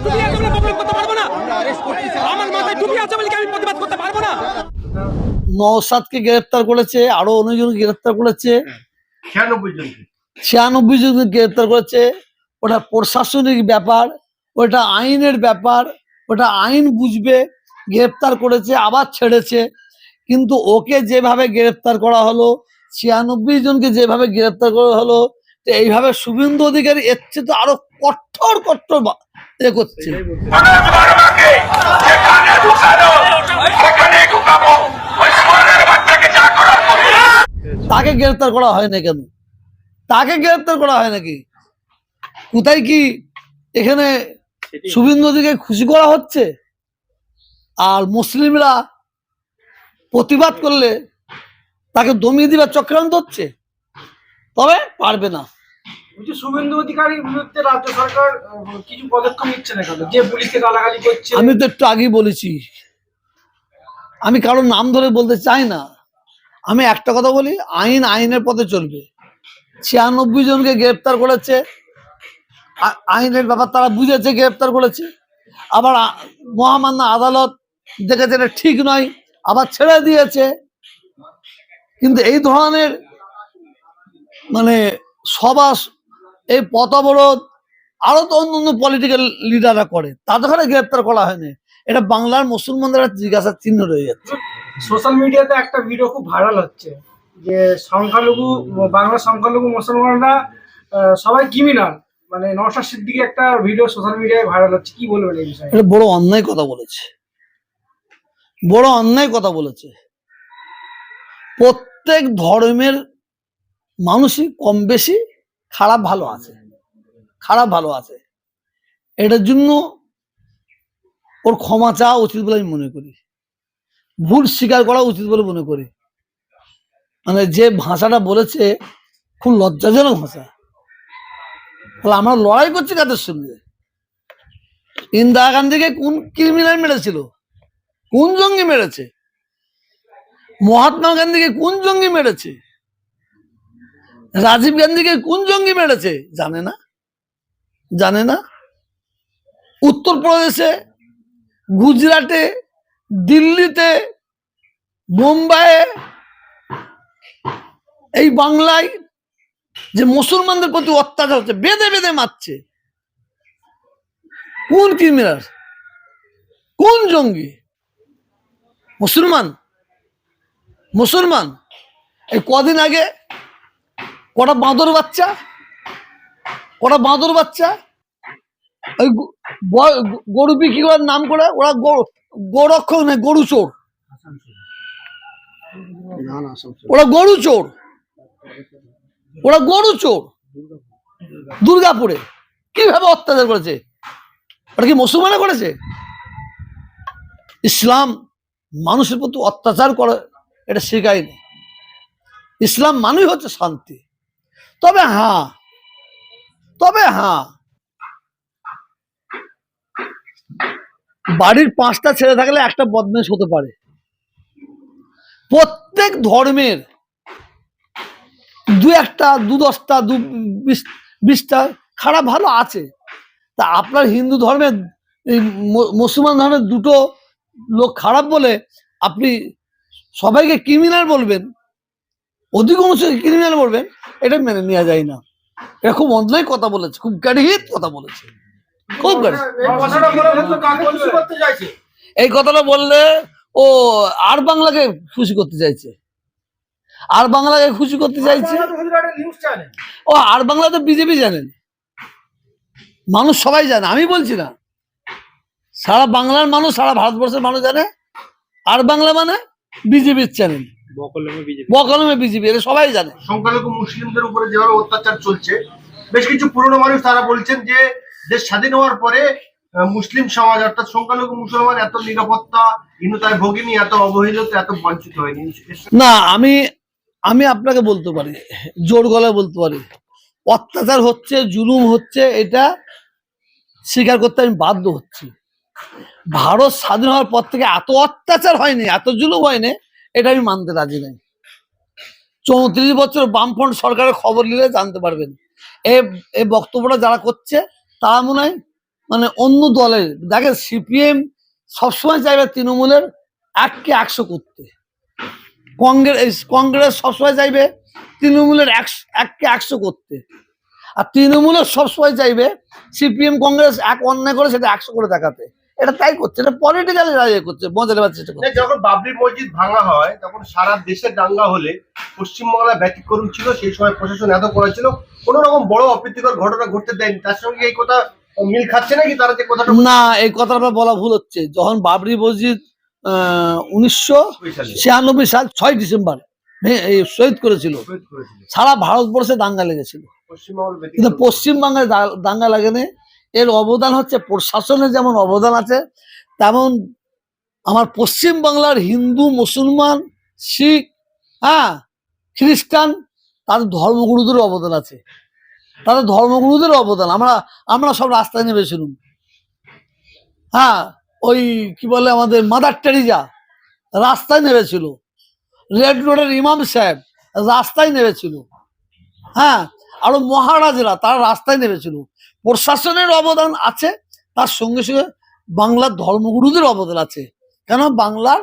মাথায় টুপি আছে বলে প্রতিবাদ করতে পারব না। আমার মাথায় টুপি আছে বলে আমি প্রতিবাদ করতে পারব না? নওসাদকে গ্রেফতার করেছে আরও অনেকজনকে গ্রেফতার করেছে। ছিয়ানব্বই জনকে। ছিয়ানব্বই জনকে গ্রেফতার করেছে। ওটা প্রশাসনিক ব্যাপার ওটা আইনের ব্যাপার ওটা আইন বুঝবে গ্রেফতার করেছে আবার ছেড়েছে। কিন্তু ওকে যেভাবে গ্রেফতার করা হলো ছিয়ানব্বই জনকে যেভাবে গ্রেফতার করা হলো এইভাবে শুভেন্দু অধিকারী এর চেয়ে তো আরও কঠোর কঠোর বা- এ করছে তাকে গ্রেফতার করা হয় না কেন? তাকে গ্রেফতার করা হয় নাকি? কোথায় কি এখানে শুভেন্দু অধিকারী খুশি করা হচ্ছে? আর মুসলিমরা প্রতিবাদ করলে তাকে দমিয়ে দিবার চক্রান্ত হচ্ছে? তবে পারবে না। আমি তো একটু আগেই বলেছি। আমি কারোর নাম ধরে বলতে চাই না। আমি একটা কথা বলি, আইন আইনের পথে চলবে। ছিয়ানব্বই জনকে গ্রেপ্তার করেছে। আইনের ব্যাপার তারা বুঝেছে, গ্রেপ্তার করেছে। আবার মহামান্য আদালত দেখেছে এটা ঠিক নয়, আবার ছেড়ে দিয়েছে। কিন্তু এই ধরনের মানে সভা এই পথ অবরোধ আরও তো অন্য অন্য পলিটিক্যাল লিডাররা করে তাদের ওখানে গ্রেপ্তার করা হয়নি। এটা বাংলার মুসলমানদের জিজ্ঞাসার চিহ্ন রয়ে যাচ্ছে। সোশ্যাল মিডিয়াতে একটা ভিডিও খুব ভাইরাল হচ্ছে যে সংখ্যালঘু বাংলা সংখ্যালঘু মুসলমানরা সবাই ক্রিমিনাল মানে নওশাদ সিদ্দিকি একটা ভিডিও সোশ্যাল মিডিয়ায় ভাইরাল হচ্ছে কি বলবেন এই বিষয়ে? এটা বড় অন্যায় কথা বলেছে। বড় অন্যায় কথা বলেছে। প্রত্যেক ধর্মের মানুষই কম বেশি খারাপ ভালো আছে। খারাপ ভালো আছে। এটার জন্য ওর ক্ষমা চাওয়া উচিত বলে আমি মনে করি। ভুল স্বীকার করা উচিত বলে মনে করি। মানে যে ভাষাটা বলেছে, খুব লজ্জাজনক ভাষা। তাহলে আমরা লড়াই করছি কাদের সঙ্গে? ইন্দিরা গান্ধীকে কোন ক্রিমিনাল মেরেছিল? কোন জঙ্গি মেরেছে? মহাত্মা গান্ধীকে কোন জঙ্গি মেরেছে? রাজীব গান্ধীকে কোন জঙ্গি মেরেছে? জানে না। জানে না। উত্তরপ্রদেশে, গুজরাটে, দিল্লিতে মুম্বাইয়ে এই বাংলায় যে মুসলমানদের প্রতি অত্যাচার হচ্ছে, বেঁধে বেঁধে মারছে। কোন ক্রিমিনাল? কোন জঙ্গি? মুসলমান? মুসলমান? এই কদিন আগে কটা বাঁদর বাচ্চা? কটা বাঁদর বাচ্চা? ওই গরু বিক্রি করার নাম করে ওরা গোরক্ষক নেই গরু চোর। ওরা গরু চোর। ওরা গরু চোর। দুর্গাপুরে। কীভাবে অত্যাচার করেছে? ওটা কি মুসলমানে করেছে? ইসলাম মানুষের প্রতি অত্যাচার করে, এটা শেখায়নি। ইসলাম মানুষ হচ্ছে শান্তি। তবে হ্যাঁ তবে হ্যাঁ। বাড়ির পাঁচটা ছেলে থাকলে একটা বদমেশ হতে পারে। প্রত্যেক ধর্মের দু একটা, দু দশটা, দু বিশ- বিশটা খারাপ ভালো আছে। তা আপনার হিন্দু ধর্মের, এই মুসলমান ধর্মের দুটো লোক খারাপ বলে আপনি সবাইকে ক্রিমিনাল বলবেন, অধিকাংশ ক্রিমিনাল বলবেন এটা মেনে নেওয়া যায় না। এটা খুব অন্যায় কথা বলেছে খুব গাড়িহিত কথা বলেছে। খুব গাড়ি এই কথাটা বললে ও আর বাংলাকে খুশি করতে চাইছে। আর বাংলাকে খুশি করতে চাইছে? ও আর বাংলা তো বিজেপি জানেন। মানুষ সবাই জানে আমি বলছি না। সারা বাংলার মানুষ সারা ভারতবর্ষের মানুষ জানে আর বাংলা মানে বিজেপির চ্যানেল বকলমে বিজেপি। এটা সবাই জানে। সংখ্যালঘু মুসলিমদের উপরে যেভাবে অত্যাচার চলছে বেশ কিছু পুরনো মানুষ তারা বলছেন যে দেশ স্বাধীন হওয়ার পরে মুসলিম সমাজ অর্থাৎ সংখ্যালঘু মুসলমান এত নিরাপত্তা হীনতায় ভোগেনি এত অবহেলিত এত বঞ্চিত হয়নি। না আমি আমি আপনাকে বলতে পারি জোর গলায় বলতে পারি অত্যাচার হচ্ছে জুলুম হচ্ছে এটা স্বীকার করতে আমি বাধ্য হচ্ছি। ভারত স্বাধীন হওয়ার পর থেকে এত অত্যাচার হয়নি এত জুলুম হয়নি এটা আমি মানতে রাজি নাই। চৌত্রিশ বছর বামফ্রন্ট সরকারের খবর নিলে জানতে পারবেন। এ বক্তব্যটা যারা করছে, তারা মনে হয় মানে অন্য দলের, দেখেন সিপিএম সবসময় চাইবে তৃণমূলের এককে একশো করতে। কংগ্রেস কংগ্রেস সবসময় চাইবে তৃণমূলের এককে একশো করতে। আর তৃণমূলের সবসময় চাইবে সিপিএম কংগ্রেস এক অন্যায় করে সেটা একশো করে দেখাতে। এটা তাই করছে এটা পলিটিক্যালি রাজিয়ে করছে মজা নেবার চেষ্টা করছে। যখন বাবরি মসজিদ ভাঙা হয় তখন সারা দেশে দাঙ্গা হলে পশ্চিমবাংলায় ব্যতিক্রম ছিল সেই সময় প্রশাসন এত করেছিল কোন রকম বড় অপ্রীতিকর ঘটনা ঘটতে দেয়নি। তার সঙ্গে এই কথা মিল খাচ্ছে নাকি তারা যে কথাটা না এই কথাটা বলা ভুল হচ্ছে। যখন বাবরি মসজিদ উনিশশো ছিয়ানব্বই সাল ছয় ডিসেম্বর শহীদ করেছিল। সারা ভারতবর্ষে দাঙ্গা লেগেছিল। কিন্তু পশ্চিমবাংলায় দাঙ্গা লাগেনি। এর অবদান হচ্ছে প্রশাসনের যেমন অবদান আছে, তেমন আমার পশ্চিমবাংলার হিন্দু, মুসলমান, শিখ হ্যাঁ খ্রিস্টান, তাদের ধর্মগুরুদের অবদান আছে। তাদের ধর্মগুরুদের অবদান, আমরা আমরা সব রাস্তায় নেমেছিলাম হ্যাঁ ওই কি বলে আমাদের মাদার টেরিজা রাস্তায় নেমেছিল রেড রোডের ইমাম সাহেব, রাস্তায় নেমেছিল হ্যাঁ আরও মহারাজরা, তারা রাস্তায় নেমেছিল প্রশাসনের অবদান আছে, তার সঙ্গে সঙ্গে বাংলার ধর্মগুরুদের অবদান আছে। কেন? বাংলার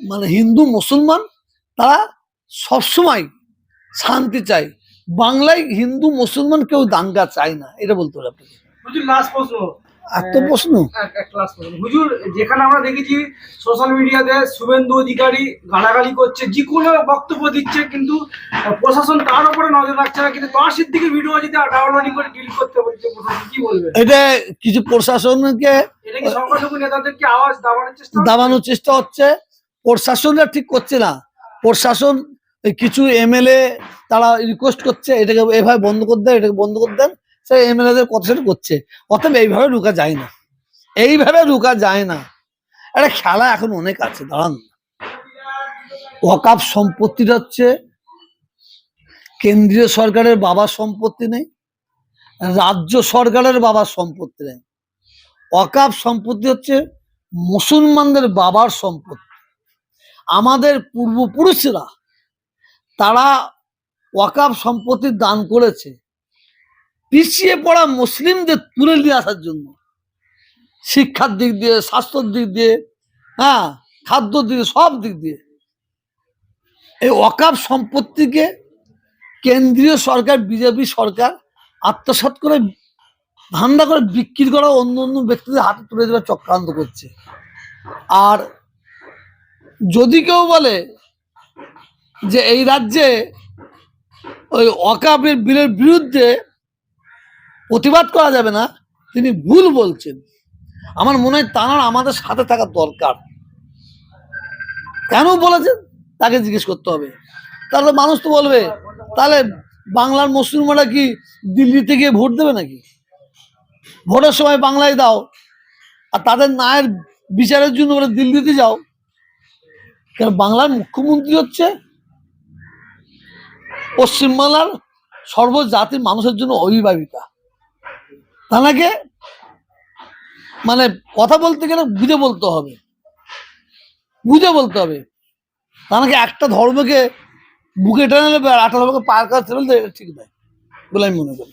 মানে হিন্দু, মুসলমান, তারা সবসময় শান্তি চায়। বাংলায় হিন্দু, মুসলমান কেউ দাঙ্গা চায় না, এটা বলতে হবে প্রশ্ন এত প্রশ্ন এক এক লাস্ট প্রশ্ন হুজুর যেখানে আমরা দেখেছি সোশ্যাল মিডিয়াতে শুভেন্দু অধিকারী গালাগালি করছে যে কোনো বক্তব্য দিচ্ছে কিন্তু প্রশাসন তার উপরে নজর রাখছে না কিন্তু তার সিদ্দিকের ভিডিও যদি ডাউনলোডিং করে ডিলিট করতে বলছে প্রশাসন কি বলবে? এটা কিছু প্রশাসনকে সংখ্যালঘু নেতাদেরকে আওয়াজ দাবানোর চেষ্টা হচ্ছে? দাবানোর চেষ্টা হচ্ছে। প্রশাসনরা ঠিক করছে না। প্রশাসন কিছু এমএলএ তারা রিকোয়েস্ট করছে এটাকে এভাবে বন্ধ করে দেন এটাকে বন্ধ করে দেন। সে এমএলএদের কথা করছে। অতএব এইভাবে ঢুকা যায় না। এইভাবে ঢুকা যায় না। একটা খেলা এখন অনেক আছে, দাঁড়ান। ওয়াকাপ সম্পত্তিটা হচ্ছে কেন্দ্রীয় সরকারের বাবার সম্পত্তি নেই। রাজ্য সরকারের বাবার সম্পত্তি নেই। ওয়াকাপ সম্পত্তি হচ্ছে মুসলমানদের বাবার সম্পত্তি। আমাদের পূর্বপুরুষরা, তারা ওয়াকাব সম্পত্তি দান করেছে। পিছিয়ে পড়া মুসলিমদের তুলে নিয়ে আসার জন্য। শিক্ষার দিক দিয়ে, স্বাস্থ্যর দিক দিয়ে হ্যাঁ খাদ্য দিক দিয়ে, সব দিক দিয়ে। এই ওয়াকাব সম্পত্তিকে কেন্দ্রীয় সরকার, বিজেপি সরকার আত্মসাৎ করে, ধান্দা করে বিক্রি করা অন্য অন্য ব্যক্তিদের হাতে তুলে দেওয়ার চক্রান্ত করছে। আর যদি কেউ বলে যে এই রাজ্যে ওই অকাবের বিলের বিরুদ্ধে প্রতিবাদ করা যাবে না, তিনি ভুল বলছেন। আমার মনে হয় তাঁর আমাদের সাথে থাকা দরকার। কেন বলেছেন? তাকে জিজ্ঞেস করতে হবে। তাহলে মানুষ তো বলবে, তাহলে বাংলার মুসলিমরা কি দিল্লিতে গিয়ে ভোট দেবে নাকি? ভোটের সময় বাংলায় দাও, আর তাদের নায়ের বিচারের জন্য বলে দিল্লিতে যাও। কারণ বাংলার মুখ্যমন্ত্রী হচ্ছে? পশ্চিমবাংলার সর্বজাতির মানুষের জন্য অভিভাবিকা। তাকে মানে কথা বলতে গেলে বুঝে বলতে হবে। বুঝে বলতে হবে। তাকে একটা ধর্মকে বুকে টেনে নেবে আর একটা ধর্মকে পার ফেলতে ঠিক নয় বলে আমি মনে করি।